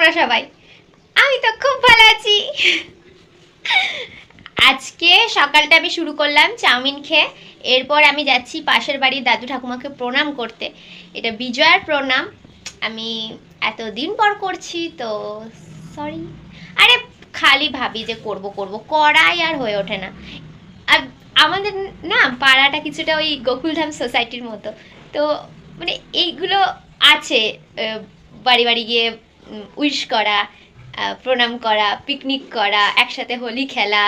তোমরা সবাই। আমি তো খুব ভালো আছি। আজকে সকালটা আমি শুরু করলাম চাউমিন খেয়ে। এরপর আমি যাচ্ছি পাশের বাড়ির দাদু ঠাকুমাকে প্রণাম করতে। এটা বিজয়ার প্রণাম। আমি এতদিন পর করছি তো সরি আরে খালি ভাবি যে করব করব। করাই আর হয়ে ওঠে না। আর আমাদের না পাড়াটা কিছুটা ওই গোকুলধাম সোসাইটির মতো। তো মানে এইগুলো আছে বাড়ি বাড়ি গিয়ে উইশ করা প্রণাম করা পিকনিক করা একসাথে হোলি খেলা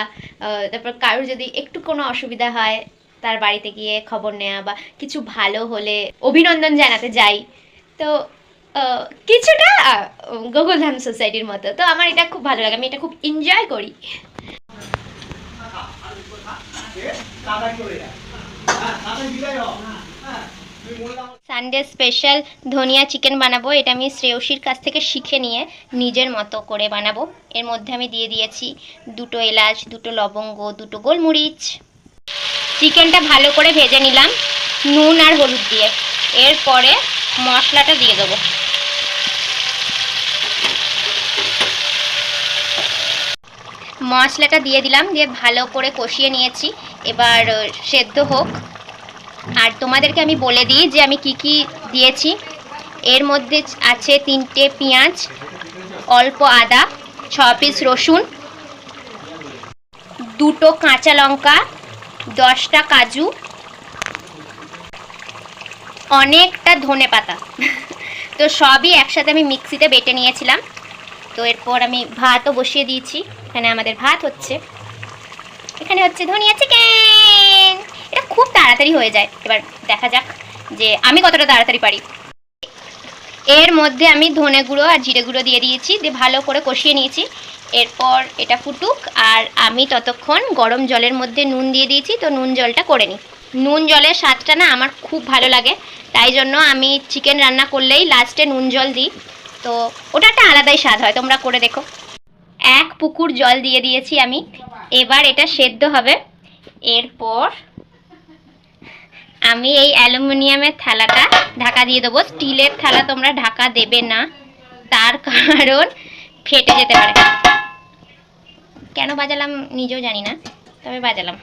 তারপর কারোর যদি একটু কোনো অসুবিধা হয় তার বাড়িতে গিয়ে খবর নেওয়া বা কিছু ভালো হলে অভিনন্দন জানাতে যাই তো কিছুটা আহ, গোকুলধাম সোসাইটির মতো তো আমার এটা খুব ভালো লাগে আমি এটা খুব এনজয় করি সানডে স্পেশাল ধনিয়া চিকেন বানাবো। এটা আমি শ্রেয়সীর কাছ থেকে শিখে নিয়ে নিজের মতো করে বানাবো। এর মধ্যে আমি দিয়ে দিয়েছি দুটো এলাচ, দুটো লবঙ্গ, দুটো গোলমরিচ। চিকেনটা ভালো করে ভেজে নিলাম, নুন আর হলুদ দিয়ে। এরপরে মশলাটা দিয়ে দেবো। মশলাটা দিয়ে দিলাম, দিয়ে ভালো করে কষিয়ে নিয়েছি। এবার সেদ্ধ হোক। আর তোমাদেরকে আমি বলে দিই যে আমি কি কি দিয়েছি। এর মধ্যে আছে তিনটে পেঁয়াজ, অল্প আদা, ছ পিস রসুন, দুটো কাঁচা লঙ্কা, দশটা কাজু, অনেকটা ধনে পাতা। তো সবই একসাথে আমি মিক্সিতে বেটে নিয়েছিলাম। তো এরপর আমি ভাতও বসিয়ে দিয়েছি। এখানে আমাদের ভাত হচ্ছে। এখানে হচ্ছে ধনিয়া চিকেন! তাড়াতাড়ি হয়ে যায়। এবার দেখা যাক যে আমি কতটা তাড়াতাড়ি পারি। এর মধ্যে আমি ধনে গুঁড়ো আর জিরে গুঁড়ো দিয়ে দিয়েছি, দিয়ে ভালো করে কষিয়ে নিয়েছি। এরপর এটা ফুটুক আর আমি ততক্ষণ গরম জলের মধ্যে নুন দিয়ে দিয়েছি, তো নুন জলটা করে নিই। নুন জলের স্বাদটা না আমার খুব ভালো লাগে, তাই জন্য আমি চিকেন রান্না করলেই লাস্টে নুন জল দিই। তো ওটা একটা আলাদাই স্বাদ হয়, তোমরা করে দেখো। এক পুকুর জল দিয়ে দিয়েছি আমি। এবার এটা সেদ্ধ হবে। এরপর আমি এই অ্যালুমিনিয়ামের থালাটা ঢাকা দিয়ে দেবো। স্টিলের থালা তোমরা ঢাকা দেবে না। তার কারণ ফেটে যেতে পারে। কেন বাজালাম নিজেও জানি না, তবে বাজালাম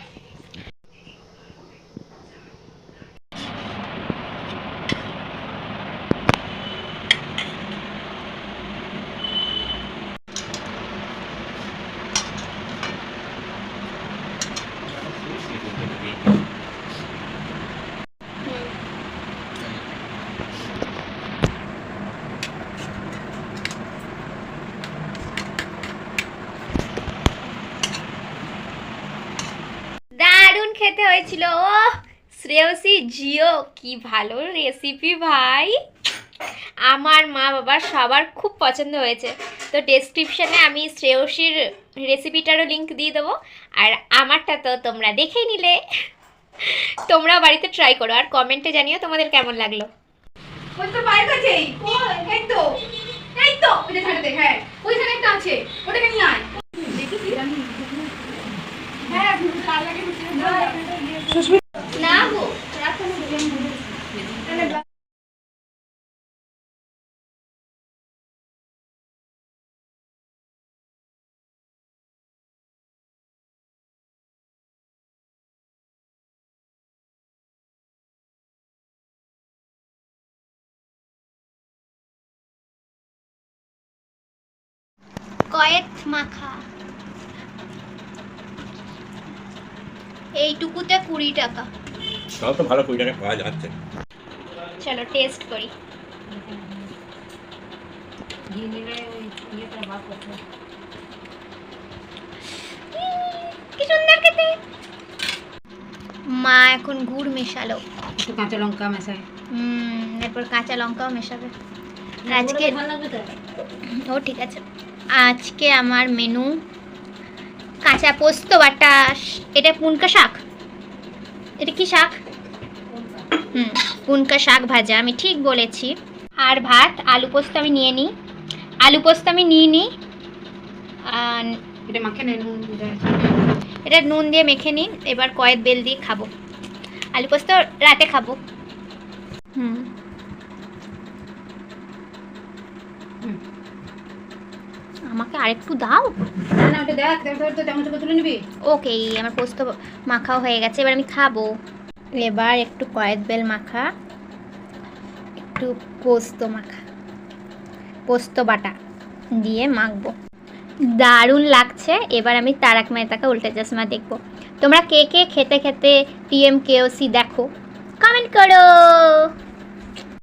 দারুণ খেতে হয়েছিল। ও শ্রেয়সী জিও কি ভালো রেসিপি ভাই। আমার মা বাবা সবার খুব পছন্দ হয়েছে। তো ডেসক্রিপশানে আমি শ্রেয়সীর রেসিপিটারও লিংক দিয়ে দেবো। আর আমারটা তো তোমরা দেখেই নিলে। তোমরা বাড়িতে ট্রাই করো। আর কমেন্টে জানিও তোমাদের কেমন লাগল। ওই তো বাইরে আছেই এই তো এই তো ওইটা ছাড়ে হ্যাঁ। ওইখানে একটা আছে। ওটাকে নিয়ে আয়। কাল লাগে না গো রাখো কয়েক মাখা। এইটুকুতে কুড়ি টাকা। তাও তো ভালো কুড়ি টাকা পাওয়া যাচ্ছে। চলো টেস্ট করি। কি সুন্দর খেতে। মা এখন গুড় মেশালো। কাঁচা লঙ্কা মেশাই। হুম এরপর কাঁচা লঙ্কাও মেশাবে। আজকে ও ঠিক আছে। আজকে আমার মেনু কাঁচা পোস্ত বাটা এটা পুনকা শাক? এটা কি শাক? হুম পুনকা শাক ভাজা আমি ঠিক বলেছি। আর ভাত আলু পোস্ত আমি নিয়ে নিই। আলু পোস্ত আমি নিয়ে নিই। এটা নুন দিয়ে। এটা নুন দিয়ে মেখে নিই এবার কয়েক বেল দিয়ে খাব। আলু পোস্ত রাতে খাব। হুম। আমাকে আরেকটু দাও। ওকে আমার পোস্ত মাখাও হয়ে গেছে এবার আমি খাব। এবার একটু কয়েদ বেল মাখা একটু পোস্ত মাখা পোস্ত বাটা দিয়ে মাখবো। দারুণ লাগছে এবার আমি তারাক মেহতাকে উল্টে চশমা দেখব। তোমরা কে কে খেতে খেতে পিএম কেওসি দেখো কমেন্ট করো।